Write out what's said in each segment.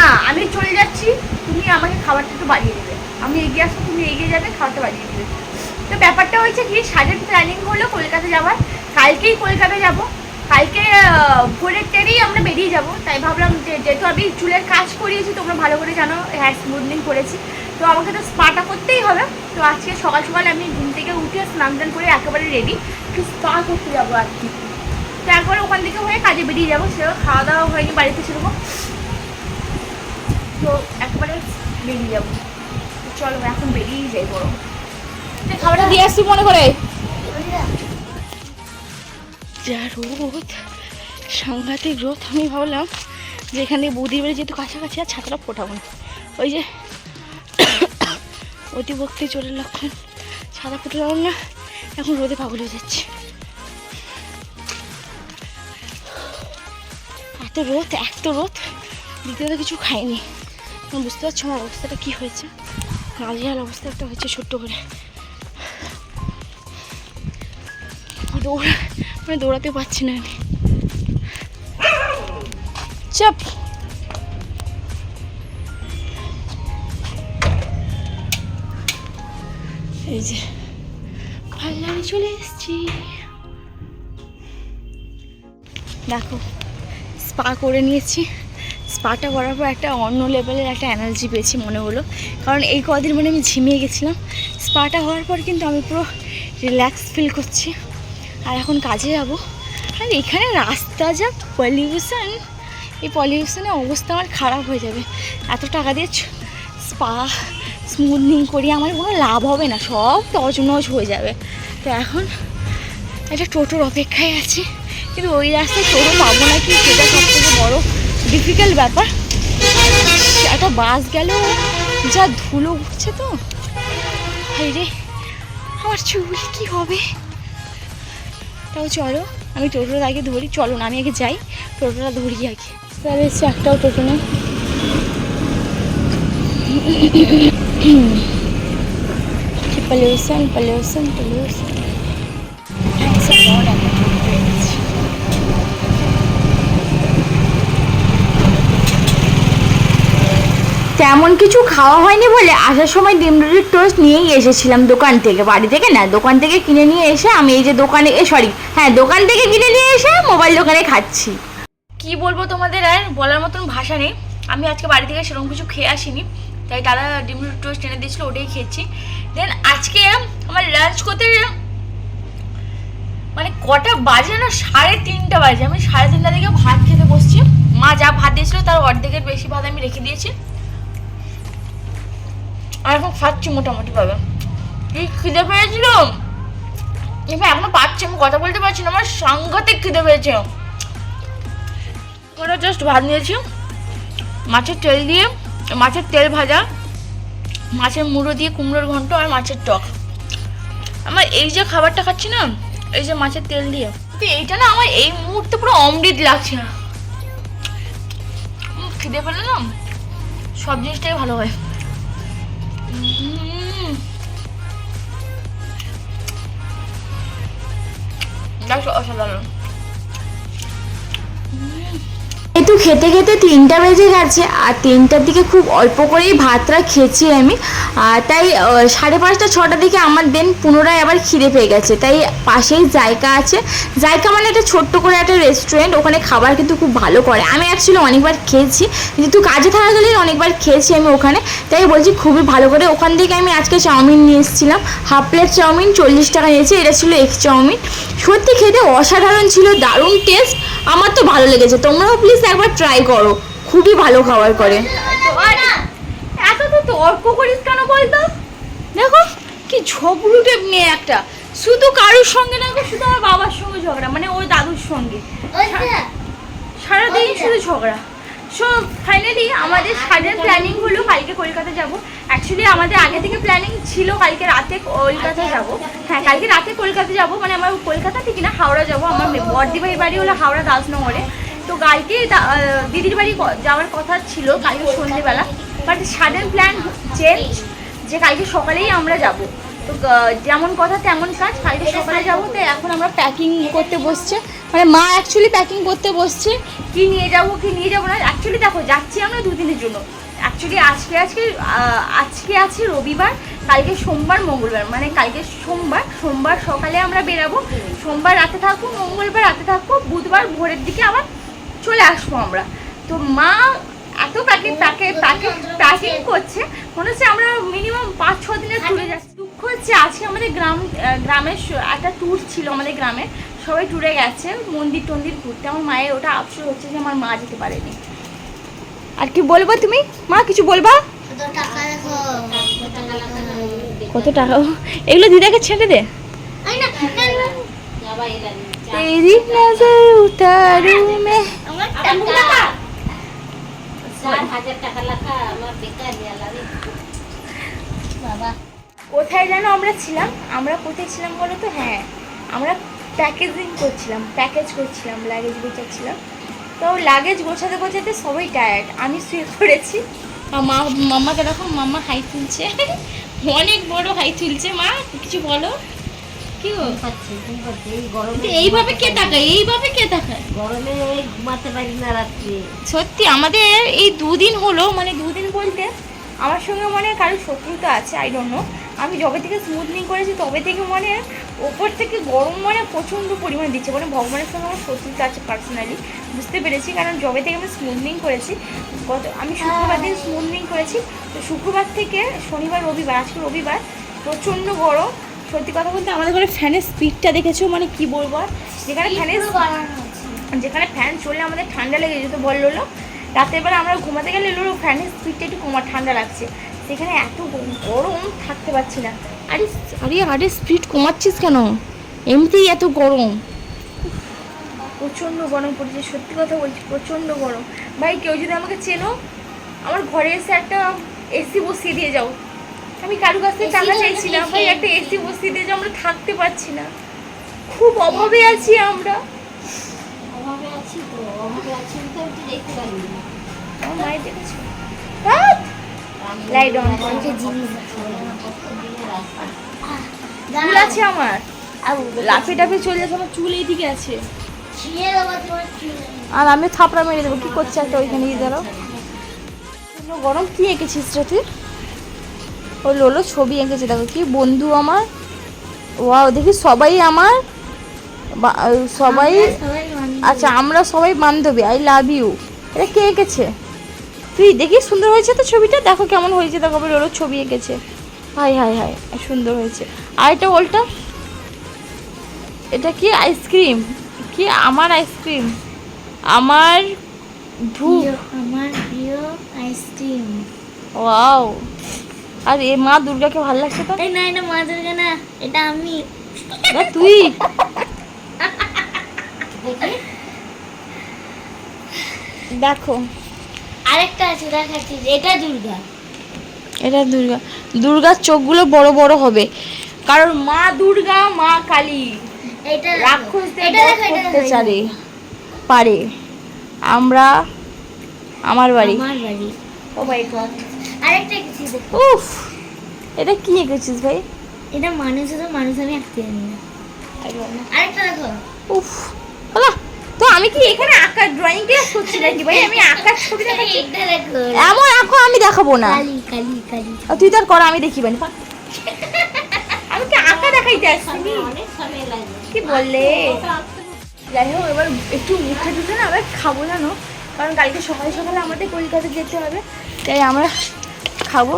না, আমি চলে যাচ্ছি, তুমি আমাকে খাবারটা একটু বাড়িয়ে দেবে। আমি এগিয়ে আসব, তুমি এগিয়ে যাবে, খাবারটা বাড়িয়ে দেবে। তো ব্যাপারটা হয়েছে কি সাডেন প্ল্যানিং হলো কলকাতা যাওয়ার। কালকেই কলকাতা যাব। কালকে ভোরের ট্রেনেই আমরা বেরিয়ে যাব। তাই ভাবলাম যে, যেহেতু আমি চুলের কাজ করিয়েছি, তোমরা ভালো করে জানো হ্যাঁ স্মুথনিং করেছি। তো আমাকে তো স্পাটা করতেই হবে। তো আজকে সকাল সকাল আমি ঘুম থেকে উঠে স্নান টান করে একেবারে রেডি একটু স্পা করতে যাব আর কি। তো একবার ওখান থেকে হয়ে কাজে বেরিয়ে যাব। সেরকম খাওয়া দাওয়া হয়নি বাড়িতে সেরকম। তো একবারে বেরিয়ে যাব। চলো এখন বেরিয়েই যাই বড় খাবারটা দিয়ে আসছি মনে করে? যা রোদ সাংঘাতিক রোদ আমি ভাবলাম যে এখানে বৌদির বাড়ি যেহেতু কাছাকাছি আর ছাতাটা ফোটাবো না। ওই যে অতিভক্তি চোরের লক্ষণ ছাতা ফোটালাম না এখন রোদে পাগল হয়ে যাচ্ছে। এত রোদ এত রোদ দ্বিতীয়ত কিছু খাইনি। বুঝতে পারছ আমার অবস্থাটা কী হয়েছে? নাজিয়াল অবস্থা একটা হয়েছে ছোট্ট করে। দৌড়া মানে দৌড়াতে পারছি না আমি। চাপ। এই যে পার্লারে চলে এসেছি। দেখো, স্পা করে নিয়েছি। স্পাটা করার পর একটা অন্য লেভেলের একটা এনার্জি পেয়েছি মনে হলো। কারণ এই কদিন মানে আমি ঝিমিয়ে গেছিলাম। স্পাটা হওয়ার পর কিন্তু আমি পুরো রিল্যাক্স ফিল করছি। আর এখন কাজে যাব। আর এখানে রাস্তা যা পলিউশন এই পলিউশনের অবস্থা আমার খারাপ হয়ে যাবে। এত টাকা দিয়ে স্পা স্মুথনিং করি, আমার কোনো লাভ হবে না। সব তজনজ হয়ে যাবে। তো এখন একটা টোটোর অপেক্ষায় আছি। কিন্তু ওই রাস্তায় টোটো পাবো না কি সেটা সব থেকে বড় ডিফিকাল্ট ব্যাপার। একটা বাস গেল, যা ধুলো উঠছে তো। রে আমার চুল কি হবে? তাও চলো, আমি টোটোটা আগে ধরি, চলো না, আমি আগে যাই, টোটোটা ধরি আগে। তাহলে এসে একটাও টোটো নেই। পলিউশন পলিউশন পলিউশন তেমন কিছু খাওয়া হয়নি বলে আসার সময় ডিম রুটির টোস্ট নিয়েই এসেছিলাম দোকান থেকে, বাড়ি থেকে না, দোকান থেকে কিনে নিয়ে এসে আমি এই যে দোকানে, এ সরি হ্যাঁ দোকান থেকে কিনে নিয়ে এসে মোবাইল দোকানে খাচ্ছি। কি বলব তোমাদের আর বলার মতন ভাষা নেই। আমি আজকে বাড়ি থেকে সেরকম কিছু খেয়ে আসিনি, তাই দাদা ডিম টোস্ট এনে দিয়েছিল, ওটাই খেয়েছি। দেন আজকে আমার লাঞ্চ করতে মানে কটা বাজে না, সাড়ে তিনটা বাজে। আমি সাড়ে তিনটা থেকে ভাত খেতে বসছি। মা যা ভাত দিয়েছিল তার অর্ধেকের বেশি ভাত আমি রেখে দিয়েছি। আর এখন খাচ্ছি মোটামুটি ভাবে কি খিদে পেয়েছিল? এবার এখনও পাচ্ছি, আমি কথা বলতে পারছি না, আমার সাংঘাতিক খিদে পেয়েছে। ওরা জাস্ট ভাত নিয়েছি, মাছের তেল দিয়ে, মাছের তেল ভাজা, মাছের মুড়ো দিয়ে কুমড়োর ঘন্ট আর মাছের টক। আমার এই যে খাবারটা খাচ্ছি না, এই যে মাছের তেল দিয়ে এইটা না আমার এই মুহূর্তে পুরো অমৃত লাগছে না। খিদে পেলে না, সব জিনিসটাই ভালো হয়। Dajcie 8 dolarów. খেতে খেতে তিনটা বেজে গেছে, আর তিনটার দিকে খুব অল্প করেই ভাতটা খেয়েছি আমি। তাই সাড়ে পাঁচটা ছটার দিকে আমার দেন পুনরায় আবার খিদে পেয়ে গেছে। তাই পাশেই জায়গা আছে। জায়গা মানে একটা ছোট্ট করে একটা রেস্টুরেন্ট ওখানে খাবার কিন্তু খুব ভালো করে। আমি অ্যাকচুয়ালি অনেকবার খেয়েছি, যেহেতু কাজে থাকাকালীন অনেকবার খেয়েছি আমি ওখানে। তাই বলছি খুবই ভালো করে ওখান থেকে আমি আজকে চাউমিন নিয়ে এসেছিলাম। হাফ প্লেট চাউমিন, চল্লিশ টাকা নিয়েছে, এটা ছিল এগ চাউমিন। সত্যি খেতে অসাধারণ ছিল, দারুণ টেস্ট আমার তো ভালো লেগেছে। তোমরাও প্লিজ একবার ট্রাই করো। খুবই ভালো খাবার করে। এত তো তর্ক করিস কেন বলতো? দেখো কি ঝগড়ুটে মেয়ে একটা। শুধু কারুর সঙ্গে না শুধু আমার বাবার সঙ্গে ঝগড়া মানে ওই দাদুর সঙ্গে। সারাদিন শুধু ঝগড়া। সো ফাইনালি আমাদের সাডেন প্ল্যানিং হলো কালকে কলকাতা যাব। অ্যাকচুয়ালি আমাদের আগে থেকে প্ল্যানিং ছিল কালকে রাতে কলকাতা যাব। হ্যাঁ কালকে রাতে কলকাতা যাব মানে আমার কলকাতা থেকে না হাওড়া যাব। আমার বর্দি ভাইয়ের বাড়ি হলো হাওড়া দাসনগরে। তো কালকে দিদির বাড়ি যাওয়ার কথা ছিল কালকে সন্ধ্যেবেলা বাট সাডেন প্ল্যান চেঞ্জ যে কালকে সকালেই আমরা যাব। তো যেমন কথা তেমন কাজ, কালকে সকালে যাব, তো এখন আমরা প্যাকিং করতে বসছে। মানে মা অ্যাকচুয়ালি প্যাকিং করতে বসছে, কি নিয়ে যাব, কি নিয়ে যাব না অ্যাকচুয়ালি দেখো, যাচ্ছি আমরা দুদিনের জন্য। অ্যাকচুয়ালি আজকে আজকে আজকে আছে রবিবার, কালকে সোমবার, মঙ্গলবার। মানে কালকে সোমবার সোমবার সকালে আমরা বেরাবো, সোমবার রাতে থাকব, মঙ্গলবার রাতে থাকব, বুধবার ভোরের দিকে আবার চলে আসব আমরা। তো মা এত প্যাকিং প্যাকেট প্যাকেট প্যাকিং করছে মনে হচ্ছে আমরা মিনিমাম পাঁচ ছ দিনে ট্যুরে যাচ্ছি। দুঃখ হচ্ছে আজকে আমাদের গ্রাম গ্রামের একটা ট্যুর ছিল আমাদের গ্রামে। সবাই ট্যুরে গেছে মন্দির টন্দির ঘুরতে। আমার মায়ের ওটা আফসোস হচ্ছে যে আমার মা যেতে পারেনি। আর কি বলব তুমি? মা কিছু বলবা? কত টাকা এগুলো দিদাকে ছেড়ে দে। আই না না तेरी কোথায় যেন আমরা ছিলাম? আমরা কোথায় ছিলাম বলো তো? হ্যাঁ আমরা প্যাকেজিং করছিলাম প্যাকেজ করছিলাম লাগেজ গোছাচ্ছিলাম। তো লাগেজ গোছাতে গোছাতে সবাই টায়ার্ড আমি শুয়ে পড়েছি। মা মাম্মাকে দেখো মাম্মা হাই তুলছে। অনেক বড় হাই তুলছে। মা, কিছু বলো? কি গো? পাচ্ছি ঘুম পাচ্ছি এই গরমে এইভাবে কে তাকায়? এইভাবে কে তাকায়? গরমে ঘুমাতে পারি না রাত্রে। সত্যি আমাদের এই দুদিন হলো মানে দুদিন বলতে আমার সঙ্গে মনে হয় কারোর শত্রুতা আছে আই ডোন্ট নো আমি যবে থেকে স্মুথনিং করেছি তবে থেকে মনে হয় ওপর থেকে গরম মানে প্রচণ্ড পরিমাণে দিচ্ছে। মানে ভগবানের সঙ্গে আমার শত্রুতা আছে পার্সোনালি বুঝতে পেরেছি। কারণ যবে থেকে আমি স্মুথনিং করেছি গত আমি শুক্রবার দিন স্মুথনিং করেছি তো শুক্রবার থেকে শনিবার রবিবার আজকে রবিবার প্রচণ্ড গরম। সত্যি কথা বলতে আমাদের ঘরে ফ্যানের স্পিডটা দেখেছ? মানে কি বলব আর? যেখানে ফ্যানের যেখানে ফ্যান চললে আমাদের ঠান্ডা লেগে যেত বল লোলো রাতের বেলা আমরা ঘুমাতে গেলে লোলো ফ্যানের স্পিডটা একটু কমা ঠান্ডা লাগছে। সেখানে এত গরম থাকতে পারছি না। আরে আরে আরে স্পিড কমাচ্ছিস কেন? এমনিতেই এত গরম। প্রচণ্ড গরম পড়েছে সত্যি কথা বলছি প্রচণ্ড গরম। ভাই কেউ যদি আমাকে চেনো আমার ঘরে এসে একটা এসি বসিয়ে দিয়ে যাও। আমি কারু কাছ থেকে টাকা চাইছিলাম ভাই একটা এসি বসিয়ে দিয়ে যাও আমরা থাকতে পারছি না খুব অভাবে আছি আমরা অভাবে আছি তো অভাবে আছি তো দেখতে পারি না মায়ের দেখেছ লাইট অন। জিনিস চুল আছে আমার লাফে টাফে চলে যাচ্ছে আমার চুল এইদিকে আছে আর আমি থাপড়া মেরে দেবো কি করছে একটা ওইখানে দাঁড়াও গরম কি এঁকেছিস তুই ওই লোলো ছবি এঁকেছে দেখো কি বন্ধু আমার। ওয়াও দেখি সবাই আমার সবাই আচ্ছা আমরা সবাই বান্ধবী আই লাভ ইউ এটা কে এঁকেছে? তুই দেখি সুন্দর হয়েছে তো ছবিটা? দেখো কেমন হয়েছে দেখো আবার ওরও ছবি এঁকেছে। হাই হাই হাই সুন্দর হয়েছে। আর এটা ওলটা? এটা কি আইসক্রিম? কি আমার আইসক্রিম? আমার ধূপ আমার প্রিয় আইসক্রিম। ওয়াও। আর এ মা দুর্গাকে ভালো লাগছে তো? এই না এটা মা দুর্গা না এটা আমি। না তুই? দেখো। আরেকটা আছে দেখাচ্ছি এটা দুর্গা। এটা দুর্গা। দুর্গার চোখগুলো বড় বড় হবে। কারণ মা দুর্গা মা কালী। এটা। রাক্ষসদের চারে। পারে। আমরা আমার বাড়ি। আমার বাড়ি। ও মাই গড আরেকটা উফ এটা কি এঁকেছিস ভাই? এটা মানুষ তো মানুষ আমি আঁকতে জানি না। আরেকটা দেখো। উফ বলা তো আমি কি এখানে আঁকা ড্রয়িং ক্লাস করছি নাকি ভাই? আমি আঁকার ছবি দেখাচ্ছি এমন আঁকো আমি দেখাবো না। কালি কালি কালি। আর তুই তার কর আমি দেখিব না আমি কি আঁকা দেখাইতে আসছি কি বললে? যাই হোক এবার একটু মুখে টুখে না আবার খাব জানো। কারণ কালকে সকালে সকালে আমাদের কলকাতা যেতে হবে। তাই আমরা খাব।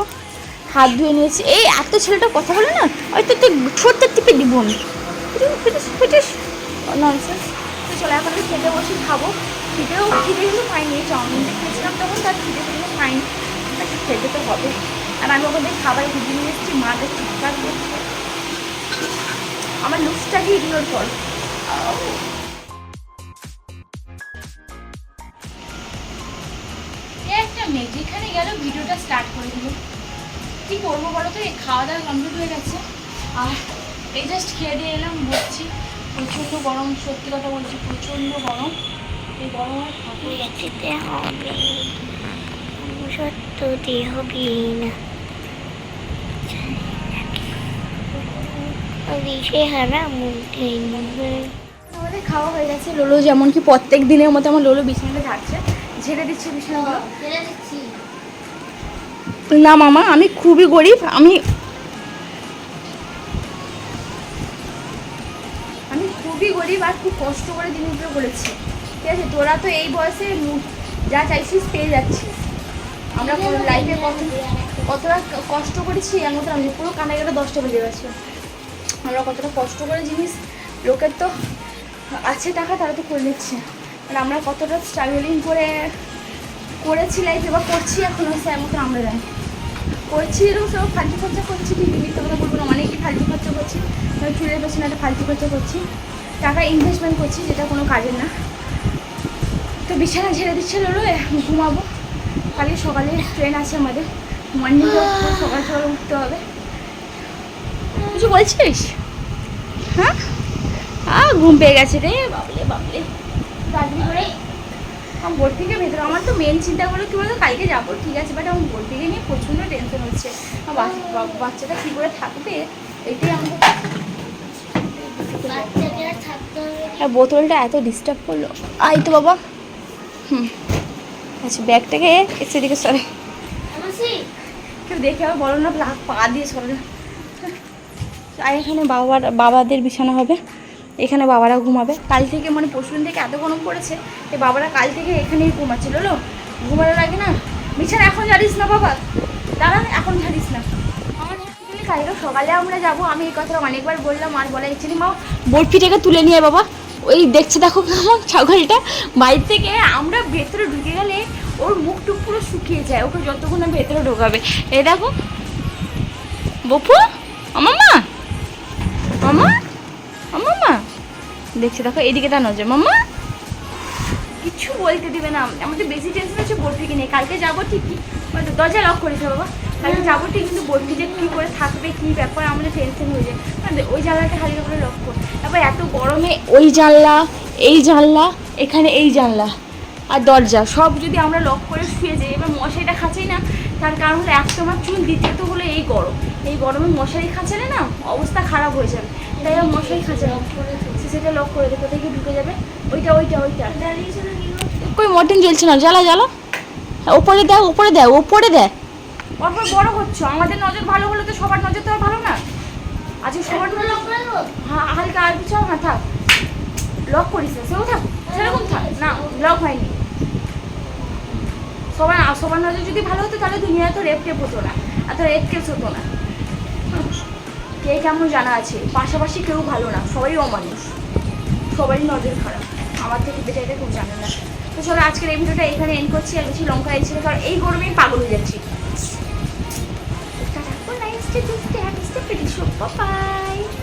হাত ধুয়ে নিয়েছি। এই এত ছেলেটা কথা বলে না হয়তো তুই ছোট্ট টিপে দিব ননসেন্স তো চলো এখন আমি খেতে বসে খাব। খিদেও, খিদে কিন্তু পাইনি চাউমিনটা খেয়েছিলাম তখন, তার খিদে কিন্তু পাইনি। তাকে খেতে তো হবে। আর আমি ওখানে খাবার ভিজিয়ে নিয়ে এসেছি মাকে চিৎকার করছে। আমার লুকসটাকে ইগনোর কর একটা মেয়ে যেখানে গেল ভিডিওটা স্টার্ট করে দিল। কি করব বলো তো? এই খাওয়া দাওয়া কমপ্লিট হয়ে গেছে। আর এই জাস্ট খেয়ে দিয়ে এলাম বসছি। প্রচণ্ড গরম সত্যি কথা বলছি প্রচণ্ড গরম। এই গরম আর থাকতে যাচ্ছে হবে। সত্য হবে না। দিশে হারা মুখে আমাদের খাওয়া হয়ে গেছে। লোলো যেমন কি প্রত্যেক দিনের মতো আমার লোলো বিছানাটা ঝাড়ছে ঝেড়ে দিচ্ছে বিছানাগুলো না মামা আমি খুবই গরিব আমি আমি খুবই গরিব আর খুব কষ্ট করে জিনিসগুলো করেছি। ঠিক আছে তোরা তো এই বয়সে যা চাইছিস পেয়ে যাচ্ছিস। আমরা লাইফে কত কতটা কষ্ট করেছি এর মতো আমি পুরো কানে গেলে দশটা বেজে গেছে। আমরা কতটা কষ্ট করে জিনিস লোকের তো আছে টাকা তারা তো করে নিচ্ছে। আর আমরা কতটা স্ট্রাগলিং করে করেছি লাইফে বা করছি এখনও সে মতো আমরা জানি করছি এরকম সব ফালতু খরচা করছি, কি মিথ্যা কথা বলব না, অনেকই ফালতু খরচা করছি ধর চুলের পেছনে একটা ফালতু খরচা করছি, টাকা ইনভেস্টমেন্ট করছি, যেটা কোনো কাজের না। তো বিছানা ঝেড়ে দিচ্ছে লোলো ঘুমাবো। কালকে সকালে ট্রেন আছে আমাদের। মর্নিং সকাল সকাল উঠতে হবে। কিছু বলছিস? হ্যাঁ? ঘুম পেয়ে গেছে রে বাবলে বাবলে তাড়াতাড়ি করে আমার বর্তিকে ভেতরে আমার তো মেন চিন্তা করল কি বলতো কালকে যাব ঠিক আছে বাট আমার বর্তিকে নিয়ে প্রচণ্ড টেনশন হচ্ছে। আমার বাচ্চাটা কী করে থাকবে এটাই আমাকে আর বোতলটা এত ডিস্টার্ব করল। আই তো বাবা। হুম। আচ্ছা ব্যাগটাকে সেদিকে সরে। কেউ দেখে আবার বলো না পা- পা দিয়ে সরে। আর এখানে বাবার বাবাদের বিছানা হবে। এখানে বাবারা ঘুমাবে। কাল থেকে মানে পরশুদিন থেকে এত গরম পড়েছে যে বাবারা কাল থেকে এখানেই ঘুমাচ্ছিল লো ঘুমানোর আগে না বিছানা এখন ঝাড়িস না বাবা? দাঁড়া এখন ঝাড়িস না। আমার কালকে সকালে আমরা যাব। আমি এই কথাটা অনেকবার বললাম, আর বলা ইচ্ছে মা বরফিটাকে তুলে নিয়ে বাবা। ওই দেখছে, দেখো ছাগলটা। বাইরে থেকে আমরা ভেতরে ঢুকে গেলে ওর মুখ টুক পুরো শুকিয়ে যায়। ওকে যতক্ষণ ভেতরে ঢোকাবে। এ দেখো। বপু মামা মামা মামা দেখছি দেখো এদিকে তা নজর। মামা কিছু বলতে দিবে না আমাদের বেশি টেনশন হচ্ছে বরফিকে নিয়ে। কালকে যাব ঠিকই মানে দরজা লক করেছে বাবা। কালকে যাব ঠিক কিন্তু বরফি যে কী করে থাকবে কী ব্যাপার আমাদের টেনশন হয়ে যায়। মানে ওই জানলাটা খালি করে লক কর। তারপর এত গরমে ওই জানলা এই জানলা এখানে এই জানলা আর দরজা সব যদি আমরা লক করে শুয়ে যাই। এবার মশারিটা খাঁচাই না তার কারণ হলো এক তোমার চুল দ্বিতীয়ত হলো এই গরম। এই গরমে মশারি খাঁচালে না অবস্থা খারাপ হয়ে যাবে। তাই মশারি খাঁচালে সেটা লক করে দে কোথায় গিয়ে ঢুকে যাবে? ওইটা ওইটা ওইটা। কই মটন জ্বলছে না? জ্বালা জ্বালা। ওপরে দেয় ওপরে দেয় ওপরে দেয় পরপর বড় হচ্ছে। আমাদের নজর ভালো হলে তো সবার নজর তো আর ভালো না। আজকে সবার নজর হ্যাঁ হালকা আর কিছু হ্যাঁ থাক। লক করিস না সেও থাক সেরকম থাক। না লক হয়নি। সবার সবার নজর যদি ভালো হতো তাহলে দুনিয়ায় তো রেপ টেপ হতো না এত রেপ কেস হতো না। কে কেমন জানা আছে? পাশাপাশি কেউ ভালো না সবাই অমানুষ। সবারই নজর খারাপ। আমার থেকে বেটা এটা খুব জানে না তো চলো আজকের এই ভিডিওটা এখানে এন্ড করছি। আর বেশি লঙ্কা এসেছিল কারণ এই গরমে পাগল হয়ে যাচ্ছি। Tata, bye.